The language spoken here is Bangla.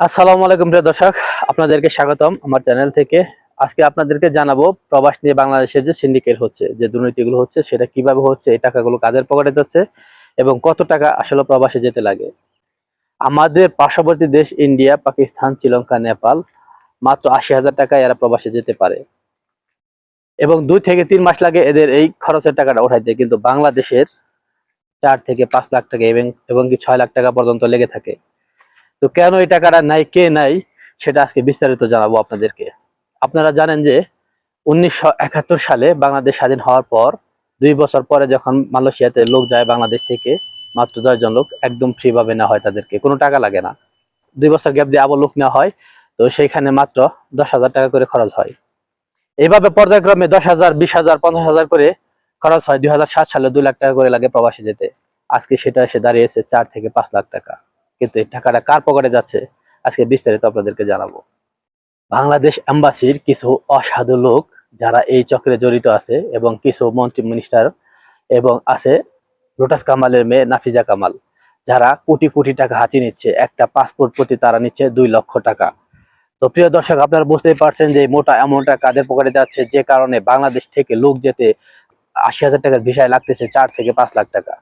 আসসালামু আলাইকুম প্রিয় দর্শক, আপনাদেরকে স্বাগতম আমার চ্যানেল থেকে। আজকে আপনাদেরকে জানাব প্রবাস নিয়ে বাংলাদেশের যে সিন্ডিকেট হচ্ছে, যে দুর্নীতিগুলো হচ্ছে, সেটা কীভাবে হচ্ছে, এই টাকাগুলো কাদের পকেটে যাচ্ছে এবং কত টাকা আসলে প্রবাসে যেতে লাগে। আমাদের পার্শ্ববর্তী দেশ ইন্ডিয়া, পাকিস্তান, শ্রীলঙ্কা, নেপাল, মাত্র আশি হাজার টাকায় এরা প্রবাসে যেতে পারে। এবং দুই থেকে তিন মাস লাগে এদের এই খরচের টাকাটা উঠাইতে কিন্তু বাংলাদেশের চার থেকে পাঁচ লাখ টাকা এবং এবং কি ছয় লাখ টাকা পর্যন্ত লেগে থাকে। তো কেন এই টাকাটা নাই, কে নাই, সেটা আজকে বিস্তারিত জানাব আপনাদেরকে। আপনারা জানেন যে উনিশশো একাত্তর সালে বাংলাদেশ স্বাধীন হওয়ার পর, দুই বছর পরে যখন মালয়েশিয়াতে লোক যায় বাংলাদেশ থেকে, মাত্র দশজন লোক একদম ফ্রি ভাবে নেওয়া হয় তাদেরকে, কোনো টাকা লাগে না। দুই বছর গ্যাপ দিয়ে আবার লোক নেওয়া হয়, তো সেইখানে মাত্র দশ হাজার টাকা করে খরচ হয়। এইভাবে পর্যায়ক্রমে দশ হাজার, বিশ হাজার, পঞ্চাশ হাজার করে খরচ হয় দুই হাজার সাত সালে দুই লাখ টাকা করে লাগে প্রবাসী যেতে। আজকে সেটা এসে দাঁড়িয়েছে চার থেকে পাঁচ লাখ টাকা। কিন্তু এই টাকাটা কার পকেটে যাচ্ছে? আজকে বিস্তারিত আপনাদেরকে জানাব। বাংলাদেশ এম্বাসির কিছু অসাধু লোক যারা এই চক্রে জড়িত আছে এবং কিছু মন্ত্রী মিনিস্টার এবং আছে লোটাস কামালের মেয়ে নাফিজা কামাল, যারা কোটি কোটি টাকা হাতিয়ে নিচ্ছে। একটা পাসপোর্ট প্রতি তারা নিচ্ছে দুই লক্ষ টাকা। তো প্রিয় দর্শক, আপনারা বুঝতেই পারছেন যে মোটা অ্যামাউন্টটা কাদের পকেটে যাচ্ছে? যে কারণে বাংলাদেশ থেকে লোক যেতে আশি হাজার টাকার ভিসায় লাগতেছে চার থেকে পাঁচ লাখ টাকা।